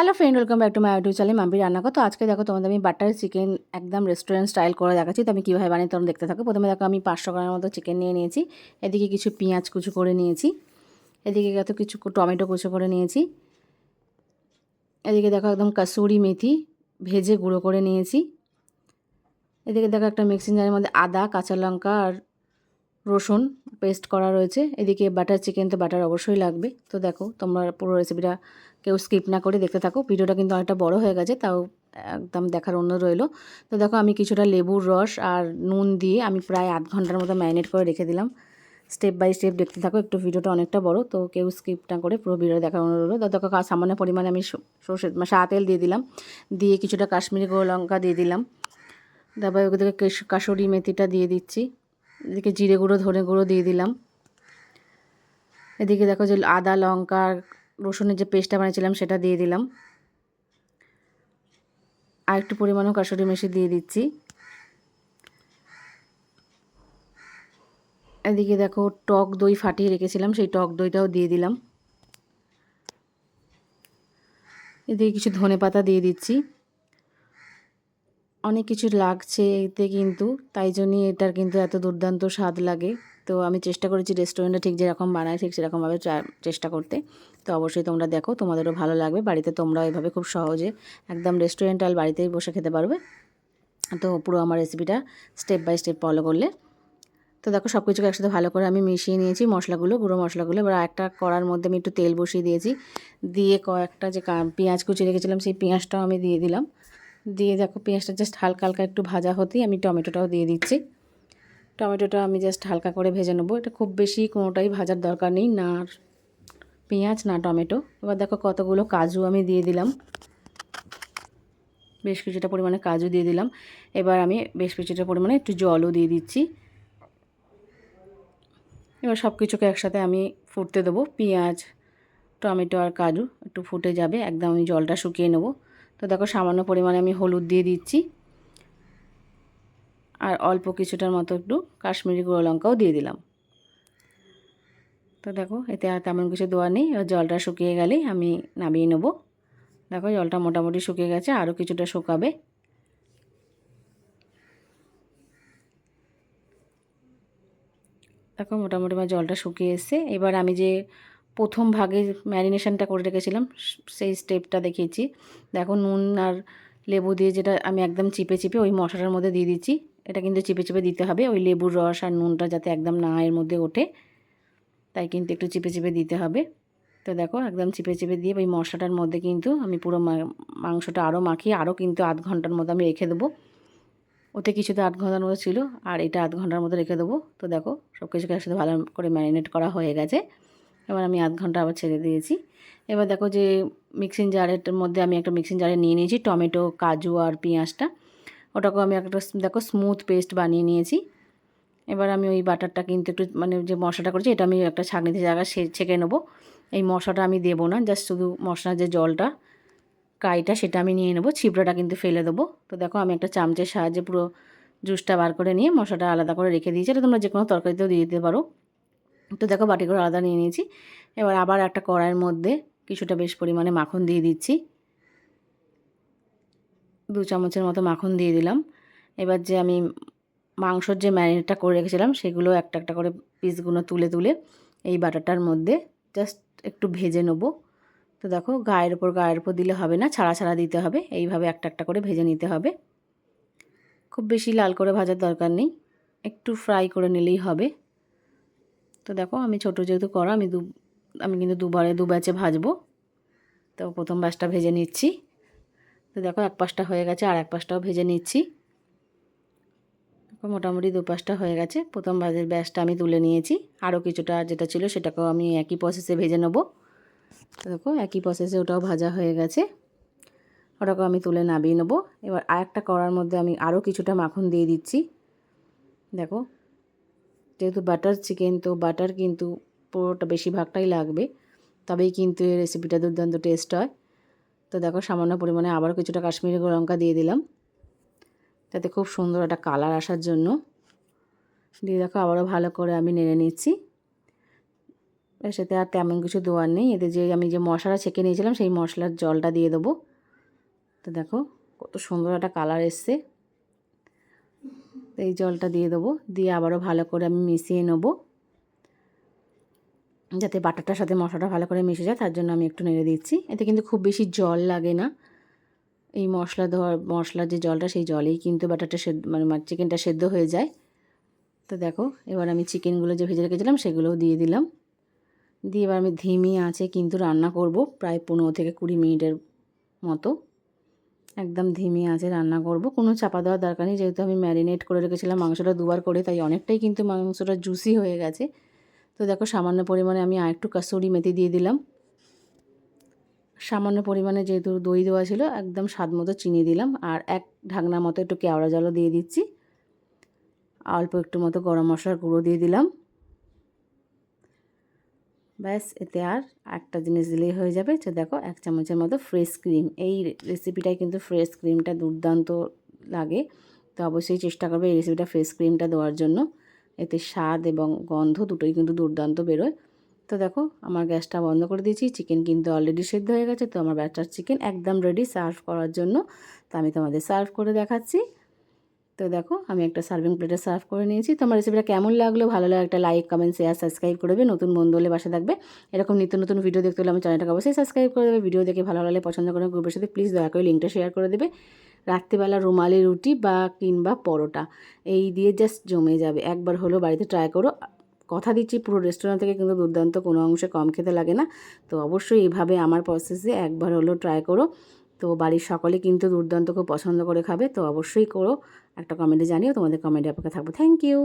Hello friend welcome back to my YouTube channel Mampi রান্না তো আজকে দেখো তোমাদের আমি বাটার চিকেন একদম রেস্টুরেন্ট স্টাইল করে দেখাচ্ছি। তো আমি কীভাবে বানিয়ে তোমরা দেখতে থাকো। প্রথমে দেখো আমি পাঁচশো গ্রামের মতো চিকেন নিয়ে নিয়েছি। এদিকে কিছু পেঁয়াজ কুচু করে নিয়েছি। এদিকে কত কিছু টমেটো কুচু করে নিয়েছি। এদিকে দেখো একদম কাসুরি মেথি ভেজে গুঁড়ো করে নিয়েছি। এদিকে দেখো একটা মিক্সিং জারের মধ্যে আদা, কাঁচা লঙ্কা আর রসুন পেস্ট করা রয়েছে। এদিকে বাটার চিকেন তো বাটার অবশ্যই লাগবে। তো দেখো, তোমরা পুরো রেসিপিটা কেউ স্কিপ না করে দেখতে থাকো। ভিডিওটা কিন্তু অনেকটা বড় হয়ে গেছে, তাও একদম দেখার অন্য রইল। তো দেখো, আমি কিছুটা লেবুর রস আর নুন দিয়ে আমি প্রায় আধ ঘণ্টার মতো ম্যারিনেট করে রেখে দিলাম। স্টেপ বাই স্টেপ দেখতে থাকো, একটু ভিডিওটা অনেকটা বড়, তো কেউ স্কিপ না করে পুরো ভিডিও দেখার অনুরোধ রইল। তো দেখো সামান্য পরিমাণে আমি সর্ষে সাদা তেল দিয়ে দিলাম। দিয়ে কিছুটা কাশ্মীরি গোল লঙ্কা দিয়ে দিলাম। তারপর ওদিকে কাসুরি মেথিটা দিয়ে দিচ্ছি। এদিকে জিরে গুঁড়ো, ধনে গুঁড়ো দিয়ে দিলাম। এদিকে দেখো যে আদা, লঙ্কা রসুনের যে পেস্টটা বানিয়েছিলাম সেটা দিয়ে দিলাম। আর একটু পরিমাণও কাসুরি মেশি দিয়ে দিচ্ছি। এদিকে দেখো টক দই ফাটিয়ে রেখেছিলাম, সেই টক দইটাও দিয়ে দিলাম। এদিকে কিছু ধনে পাতা দিয়ে দিচ্ছি। অনেক কিছু লাগছে এতে কিন্তু, তাই জন্যই এটার কিন্তু এত দুর্দান্ত স্বাদ লাগে। তো আমি চেষ্টা করেছি রেস্টুরেন্টে ঠিক যেরকম বানায়, ঠিক সেরকমভাবে চেষ্টা করতে। তো অবশ্যই তোমরা দেখো, তোমাদেরও ভালো লাগবে। বাড়িতে তোমরা এভাবে খুব সহজে একদম রেস্টুরেন্ট আর বাড়িতেই বসে খেতে পারবে। তো পুরো আমার রেসিপিটা স্টেপ বাই স্টেপ ফলো করলে। তো দেখো সব কিছুকে একসাথে ভালো করে আমি মিশিয়ে নিয়েছি মশলাগুলো, গুঁড়ো মশলাগুলো। এবার একটা কড়ার মধ্যে আমি একটু তেল বসিয়ে দিয়েছি। দিয়ে কয়েকটা যে পেঁয়াজ কুচি রেখেছিলাম, সেই পেঁয়াজটাও আমি দিয়ে দিলাম। দিয়ে দেখো পেঁয়াজটা জাস্ট হালকা হালকা একটু ভাজা হতেই আমি টমেটোটাও দিয়ে দিচ্ছি। টমেটোটা আমি জাস্ট হালকা করে ভেজে নেব। এটা খুব বেশি কোনোটাই ভাজার দরকার নেই, না পেঁয়াজ, না টমেটো। এবার দেখো কতগুলো কাজু আমি দিয়ে দিলাম। বেশ কিছুটা পরিমাণে কাজু দিয়ে দিলাম। এবার আমি বেশ কিছুটা পরিমাণে একটু জলও দিয়ে দিচ্ছি। এবার সব কিছুকে একসাথে আমি ফুটতে দেবো। পেঁয়াজ, টমেটো আর কাজু একটু ফুটে যাবে। একদম আমি জলটা শুকিয়ে নেব। তো দেখো সামান্য পরিমাণে আমি হলুদ দিয়ে দিচ্ছি। আর অল্প কিছুটার মতো একটু কাশ্মীরি গুঁড়ো লঙ্কাও দিয়ে দিলাম। তো দেখো এতে আর তেমন কিছু দেওয়া নেই, এবার জলটা শুকিয়ে গেলেই আমি নামিয়ে নেব। দেখো জলটা মোটামুটি শুকিয়ে গেছে, আরও কিছুটা শুকাবে। দেখো মোটামুটি আমার জলটা শুকিয়ে এসছে। এবার আমি যে প্রথম ভাগে ম্যারিনেশনটা করে রেখেছিলাম সেই স্টেপটা দেখিয়েছি। দেখো নুন আর লেবু দিয়ে যেটা আমি একদম চিপে চিপে ওই মশলার মধ্যে দিয়ে দিচ্ছি। এটা কিন্তু চিপে চিপে দিতে হবে, ওই লেবুর রস আর নুনটা যাতে একদম না এর মধ্যে ওঠে, তাই কিন্তু একটু চিপে চিপে দিতে হবে। তো দেখো একদম চিপে চিপে দিয়ে ওই মশলাটার মধ্যে কিন্তু আমি পুরো মাংসটা আরও মাখিয়ে আরও কিন্তু আধ ঘণ্টার মধ্যে আমি রেখে দেবো। ওতে কিছু তো আধ ঘণ্টার মতো ছিল, আর এটা আধ ঘণ্টার মতো রেখে দেবো। তো দেখো সব কিছুকে একসাথে ভালো করে ম্যারিনেট করা হয়ে গেছে। এবার আমি আধ ঘণ্টা আবার ছেড়ে দিয়েছি। এবার দেখো যে মিক্সিং জারের মধ্যে আমি একটা মিক্সিং জারে নিয়ে নিয়েছি টমেটো, কাজু আর পেঁয়াজটা। ওটাকেও আমি একটা দেখো স্মুথ পেস্ট বানিয়ে নিয়েছি। এবার আমি ওই বাটারটা কিন্তু একটু মানে যে মশলাটা করেছি এটা আমি একটা ছাঁকনিতে জায়গা ছেঁকে নেব। এই মশলাটা আমি দেবো না জাস্ট শুধু মশলার যে জলটা, কাইটা সেটা আমি নিয়ে নেব ছিপড়াটা কিন্তু ফেলে দেবো। তো দেখো আমি একটা চামচের সাহায্যে পুরো জুসটা বার করে নিয়ে মশলাটা আলাদা করে রেখে দিয়েছি। এটা তোমরা যে কোনো তরকারিতেও দিয়ে দিতে পারো। তো দেখো বাটি করে আলাদা নিয়ে নিয়েছি। এবার আবার একটা কড়াইয়ের মধ্যে কিছুটা বেশ পরিমাণে মাখন দিয়ে দিচ্ছি। দু চামচের মতো মাখন দিয়ে দিলাম। এবার যে আমি মাংসর যে ম্যারিনেটটা করে রেখেছিলাম, সেগুলো একটা একটা করে পিসগুলো তুলে তুলে এই বাটারটার মধ্যে জাস্ট একটু ভেজে নেব। তো দেখো গায়ের ওপর গায়ের ওপর দিলে হবে না, ছাড়া ছাড়া দিতে হবে। এইভাবে একটা একটা করে ভেজে নিতে হবে। খুব বেশি লাল করে ভাজার দরকার নেই। একটু ফ্রাই করে নিলেই হবে। তো দেখো আমি ছোটো যেহেতু করা আমি দু, আমি কিন্তু দুবারে, দু ব্যাচে ভাজবো। তো প্রথম ব্যাচটা ভেজে নিচ্ছি। তো দেখো এক পাশটা হয়ে গেছে আর এক পাশটাও ভেজে নিচ্ছি। মোটামুটি দু পাশটা হয়ে গেছে। প্রথম ভাজের ব্যাচটা আমি তুলে নিয়েছি। আরও কিছুটা যেটা ছিল সেটাকেও আমি একই প্রসেসে ভেজে নেব। তো দেখো একই প্রসেসে ওটাও ভাজা হয়ে গেছে। ওটাকেও আমি তুলে নামিয়ে নেব। এবার আরেকটা করার মধ্যে আমি আরও কিছুটা মাখন দিয়ে দিচ্ছি। দেখো যেহেতু বাটার চিকেন তো বাটার কিন্তু পুরোটা বেশিরভাগটাই লাগবে। তবেই কিন্তু এই রেসিপিটা দুর্দান্ত টেস্ট হয়। তো দেখো, সামান্য পরিমাণে আবার কিছুটা কাশ্মীরি লঙ্কা দিয়ে দিলাম। তাতে খুব সুন্দর একটা কালার আসার জন্য। দিয়ে দেখো, আবারও ভালো করে আমি নেড়ে নিচ্ছি। এর সাথে আর তেমন কিছু দেওয়ার নেই। এতে যে আমি যে মশলা ছেঁকে নিয়েছিলাম, সেই মশলার জলটা দিয়ে দেবো। তো দেখো, কত সুন্দর একটা কালার এসছে। এই জলটা দিয়ে দেবো। দিয়ে আবারও ভালো করে আমি মিশিয়ে নেব। যাতে বাটারটার সাথে মশলাটা ভালো করে মিশে যায়, তার জন্য আমি একটু নেড়ে দিচ্ছি। এতে কিন্তু খুব বেশি জল লাগে না। এই মশলা দেওয়ার মশলার যে জলটা, সেই জলেই কিন্তু বাটারটা সেদ্ধ মানে চিকেনটা সেদ্ধ হয়ে যায়। তো দেখো, এবার আমি চিকেনগুলো যে ভেজে রেখেছিলাম, সেগুলোও দিয়ে দিলাম। দিয়ে এবার আমি ধিমি আছে কিন্তু রান্না করব প্রায় পনেরো থেকে কুড়ি মিনিটের মতো। একদম ধিমি আছে, রান্না করব। কোনো চাপা দেওয়ার দরকার নেই, যেহেতু আমি ম্যারিনেট করে রেখেছিলাম, মাংসটা দুবার করে, তাই অনেকটাই কিন্তু মাংসটা জুসি হয়ে গেছে। তো দেখো, সামান্য পরিমাণে আমি আরেকটু কাসুরি মেথি দিয়ে দিলাম। সামান্য পরিমাণে যেহেতু দই দেওয়া ছিল, একদম স্বাদ মতো চিনি দিলাম। আর এক ঢাকনা মতো একটু কেওড়া জলও দিয়ে দিচ্ছি। অল্প একটু মতো গরম মশলার গুঁড়ো দিয়ে দিলাম। ব্যাস, এতে আর একটা জিনিস দিলেই হয়ে যাবে তো দেখো এক চামচের মতো ফ্রেশ ক্রিম এই রেসিপিটাই কিন্তু ফ্রেশ ক্রিমটা দুর্দান্ত লাগে। তো অবশ্যই চেষ্টা করবে এই রেসিপিটা ফ্রেশ ক্রিমটা দেওয়ার জন্য। এতে স্বাদ এবং গন্ধ দুটোই কিন্তু দুর্দান্ত বেরোয়। তো দেখো, আমার গ্যাসটা বন্ধ করে দিয়েছি। চিকেন কিন্তু অলরেডি সেদ্ধ হয়ে গেছে। তো আমার ব্যাটার চিকেন একদম রেডি সার্ভ করার জন্য। তো আমি তোমাদের সার্ভ করে দেখাচ্ছি। তো দেখো, আমি একটা সার্ভিং প্লেটে সার্ভ করে নিয়েছি। তোমার রেসিপিটা কেমন লাগল? ভালো লাগে একটা লাইক কমেন্ট শেয়ার সাবস্ক্রাইব করবে নতুন বন্ধু হলে বাসা থাকবে। এরকম নিত্য নতুন ভিডিও দেখতে হলে আমার চ্যানেলটাকে অবশ্যই সাবস্ক্রাইব করে দেবে। ভিডিও দেখে ভালো লাগলে পছন্দ করে গ্রুপের সাথে প্লিজ দয়া করে লিঙ্কটা শেয়ার করে দেবে। রাত্রিবেলা রুমালি রুটি বা কিংবা পরোটা, এই দিয়ে জাস্ট জমে যাবে। একবার হলো বাড়িতে ট্রাই করো। কথা দিচ্ছি, পুরো রেস্টুরেন্ট থেকে কিন্তু দুর্দান্ত, কোনো অংশে কম খেতে লাগে না। তো অবশ্যই এইভাবে আমার প্রসেসে একবার হলো ট্রাই করো। তো বাড়ির সকলে কিন্তু দুর্দান্ত, খুব পছন্দ করে খাবে। তো অবশ্যই করো। একটা কমেন্টে জানিও তোমাদের কমেন্টে অপেক্ষা থাকব। Thank you